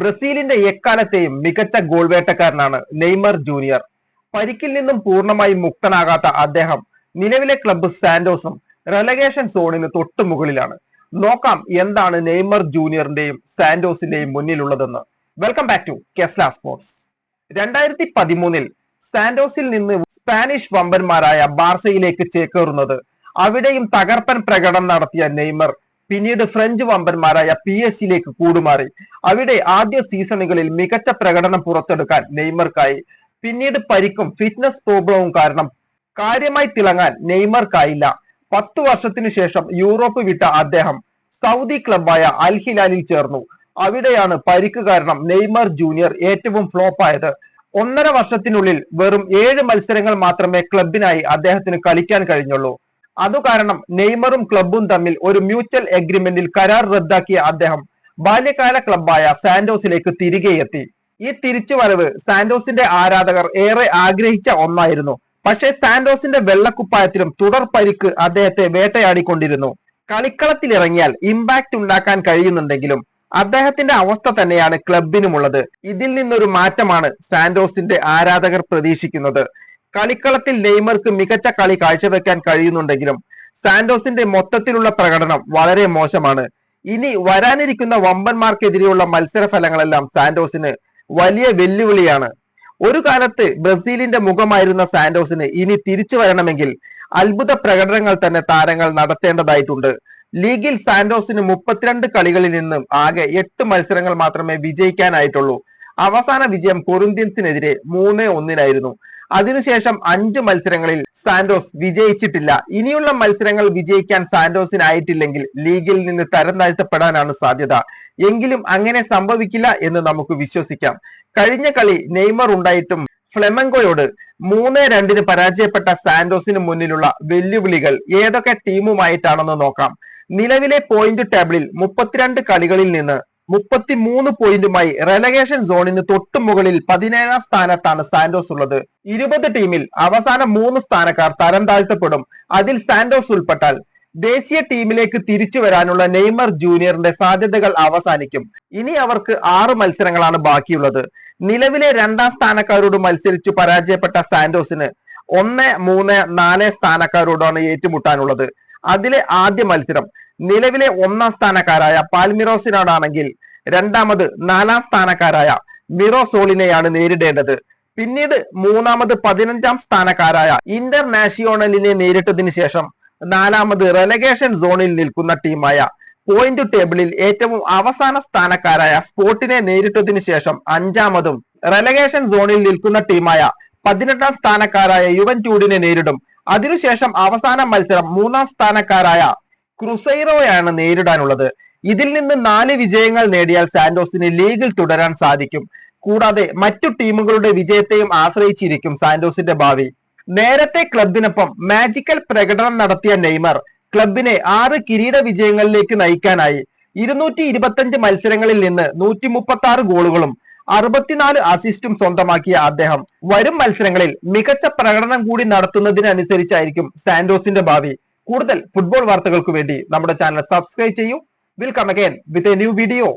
ബ്രസീലിന്റെ എക്കാലത്തെയും മികച്ച ഗോൾ വേട്ടക്കാരനാണ് നെയ്മർ ജൂനിയർ. പരിക്കിൽ നിന്നും പൂർണമായി മുക്തനാകാത്ത അദ്ദേഹം നിലവിലെ ക്ലബ്ബ് സാന്റോസും റെലഗേഷൻ സോണിന് തൊട്ടു മുകളിലാണ്. നോക്കാം എന്താണ് നെയ്മർ ജൂനിയറിന്റെയും സാന്റോസിന്റെയും മുന്നിലുള്ളതെന്ന്. വെൽക്കം ബാക്ക് ടു കെസ്ല സ്പോർട്സ് രണ്ടായിരത്തി പതിമൂന്നിൽ സാന്റോസിൽ നിന്ന് സ്പാനിഷ് വമ്പന്മാരായ ബാർസയിലേക്ക് ചേക്കേറുന്നത് അവിടെയും തകർപ്പൻ പ്രകടനം നടത്തിയ നെയ്മർ പിന്നീട് ഫ്രഞ്ച് വമ്പന്മാരായ പി എസ് സിയിലേക്ക് കൂടുമാറി. അവിടെ ആദ്യ സീസണുകളിൽ മികച്ച പ്രകടനം പുറത്തെടുക്കാൻ നെയ്മർക്കായി. പിന്നീട് പരിക്കും ഫിറ്റ്നസ് പ്രോബ്ലവും കാരണം കാര്യമായി തിളങ്ങാൻ നെയ്മർക്കായില്ല. പത്തു വർഷത്തിനു ശേഷം യൂറോപ്പ് വിട്ട അദ്ദേഹം സൗദി ക്ലബായ അൽ ഹിലാലിൽ ചേർന്നു. അവിടെയാണ് പരിക്ക് കാരണം നെയ്മർ ജൂനിയർ ഏറ്റവും ഫ്ലോപ്പായത് ഒന്നര വർഷത്തിനുള്ളിൽ വെറും ഏഴ് മത്സരങ്ങൾ മാത്രമേ ക്ലബിനായി അദ്ദേഹത്തിന് കളിക്കാൻ കഴിഞ്ഞുള്ളൂ. അതു കാരണം നെയ്മറും ക്ലബും തമ്മിൽ ഒരു മ്യൂച്വൽ എഗ്രിമെന്റിൽ കരാർ റദ്ദാക്കിയ അദ്ദേഹം ബാല്യകാല ക്ലബായ സാന്റോസിലേക്ക് തിരികെ എത്തി. ഈ തിരിച്ചുവരവ് സാന്റോസിന്റെ ആരാധകർ ഏറെ ആഗ്രഹിച്ച ഒന്നായിരുന്നു. പക്ഷേ സാന്റോസിന്റെ വെള്ളക്കുപ്പായത്തിലും തുടർ പരിക്ക് അദ്ദേഹത്തെ വേട്ടയാടിക്കൊണ്ടിരുന്നു. കളിക്കളത്തിലിറങ്ങിയാൽ ഇമ്പാക്ട് ഉണ്ടാക്കാൻ കഴിയുന്നുണ്ടെങ്കിലും അദ്ദേഹത്തിന്റെ അവസ്ഥ തന്നെയാണ് ക്ലബിനുമുള്ളത് ഇതിൽ നിന്നൊരു മാറ്റമാണ് സാന്റോസിന്റെ ആരാധകർ പ്രതീക്ഷിക്കുന്നത്. കളിക്കളത്തിൽ നെയ്മർക്ക് മികച്ച കളി കാഴ്ചവെക്കാൻ കഴിയുന്നുണ്ടെങ്കിലും സാന്റോസിന്റെ മൊത്തത്തിലുള്ള പ്രകടനം വളരെ മോശമാണ്. ഇനി വരാനിരിക്കുന്ന വമ്പന്മാർക്കെതിരെയുള്ള മത്സര ഫലങ്ങളെല്ലാം സാന്റോസിന് വലിയ വെല്ലുവിളിയാണ്. ഒരു കാലത്ത് ബ്രസീലിന്റെ മുഖമായിരുന്ന സാന്റോസിന് ഇനി തിരിച്ചു വരണമെങ്കിൽ അത്ഭുത പ്രകടനങ്ങൾ തന്നെ താരങ്ങൾ നടത്തേണ്ടതായിട്ടുണ്ട്. ലീഗിൽ സാന്റോസിന് മുപ്പത്തിരണ്ട് കളികളിൽ നിന്നും ആകെ എട്ട് മത്സരങ്ങൾ മാത്രമേ വിജയിക്കാനായിട്ടുള്ളൂ. അവസാന വിജയം കൊറിന്ത്യൻസിനെതിരെ മൂന്ന് ഒന്നിനായിരുന്നു. അതിനുശേഷം അഞ്ച് മത്സരങ്ങളിൽ സാന്റോസ് വിജയിച്ചിട്ടില്ല. ഇനിയുള്ള മത്സരങ്ങൾ വിജയിക്കാൻ സാന്റോസിനായിട്ടില്ലെങ്കിൽ ലീഗിൽ നിന്ന് തരം താഴ്ത്തപ്പെടാനാണ് സാധ്യത. എങ്കിലും അങ്ങനെ സംഭവിക്കില്ല എന്ന് നമുക്ക് വിശ്വസിക്കാം. കഴിഞ്ഞ കളി നെയ്മർ ഉണ്ടായിട്ടും ഫ്ലെമങ്കോയോട് മൂന്ന് രണ്ടിന് പരാജയപ്പെട്ട സാന്റോസിന് മുന്നിലുള്ള വെല്ലുവിളികൾ ഏതൊക്കെ ടീമുമായിട്ടാണെന്ന് നോക്കാം. നിലവിലെ പോയിന്റ് ടേബിളിൽ മുപ്പത്തിരണ്ട് കളികളിൽ നിന്ന് മുപ്പത്തിമൂന്ന് പോയിന്റുമായി റെലഗേഷൻ സോണിന് തൊട്ടു മുകളിൽ പതിനേഴാം സ്ഥാനത്താണ് സാന്റോസ് ഉള്ളത്. ഇരുപത് ടീമിൽ അവസാന മൂന്ന് സ്ഥാനക്കാർ തരം താഴ്ത്തപ്പെടും. അതിൽ സാന്റോസ് ഉൾപ്പെട്ടാൽ ദേശീയ ടീമിലേക്ക് തിരിച്ചു വരാനുള്ള നെയ്മർ ജൂനിയറിന്റെ സാധ്യതകൾ അവസാനിക്കും. ഇനി അവർക്ക് ആറ് മത്സരങ്ങളാണ് ബാക്കിയുള്ളത്. നിലവിലെ രണ്ടാം സ്ഥാനക്കാരോട് മത്സരിച്ചു പരാജയപ്പെട്ട സാന്റോസിന് ഒന്ന് മൂന്ന് നാല് സ്ഥാനക്കാരോടാണ് ഏറ്റുമുട്ടാനുള്ളത്. അതിലെ ആദ്യ മത്സരം നിലവിലെ ഒന്നാം സ്ഥാനക്കാരായ പാൽമിറോസിനോടാണെങ്കിൽ രണ്ടാമത് നാലാം സ്ഥാനക്കാരായ മിറോസോളിനെയാണ് നേരിടേണ്ടത്. പിന്നീട് മൂന്നാമത് പതിനഞ്ചാം സ്ഥാനക്കാരായ ഇന്റർനാഷണലിനെ നേരിട്ടതിന് ശേഷം നാലാമത് റെലഗേഷൻ സോണിൽ നിൽക്കുന്ന ടീമായ പോയിന്റ് ടേബിളിൽ ഏറ്റവും അവസാന സ്ഥാനക്കാരായ സ്പോർട്ടിനെ നേരിട്ടതിന് ശേഷം അഞ്ചാമതും റെലഗേഷൻ സോണിൽ നിൽക്കുന്ന ടീമായ പതിനെട്ടാം സ്ഥാനക്കാരായ യുവൻ ടൂഡിനെ നേരിടും. അതിനുശേഷം അവസാന മത്സരം മൂന്നാം സ്ഥാനക്കാരായ ക്രുസൈറോയാണ് നേരിടാനുള്ളത്. ഇതിൽ നിന്ന് നാല് വിജയങ്ങൾ നേടിയാൽ സാന്റോസിന് ലീഗിൽ തുടരാൻ സാധിക്കും. കൂടാതെ മറ്റു ടീമുകളുടെ വിജയത്തെയും ആശ്രയിച്ചിരിക്കും സാന്റോസിന്റെ ഭാവി. നേരത്തെ ക്ലബിനൊപ്പം മാജിക്കൽ പ്രകടനം നടത്തിയ നെയ്മർ ക്ലബിനെ ആറ് കിരീട വിജയങ്ങളിലേക്ക് നയിക്കാനായി. ഇരുന്നൂറ്റി ഇരുപത്തഞ്ച് മത്സരങ്ങളിൽ നിന്ന് നൂറ്റി മുപ്പത്തി ആറ് ഗോളുകളും അറുപത്തിനാല് അസിസ്റ്റും സ്വന്തമാക്കിയ അദ്ദേഹം വരും മത്സരങ്ങളിൽ മികച്ച പ്രകടനം കൂടി നടത്തുന്നതിനനുസരിച്ചായിരിക്കും സാന്റോസിന്റെ ഭാവി. കൂടുതൽ ഫുട്ബോൾ വാർത്തകൾക്ക് വേണ്ടി നമ്മുടെ ചാനൽ സബ്സ്ക്രൈബ് ചെയ്യൂ. Will come again with a new video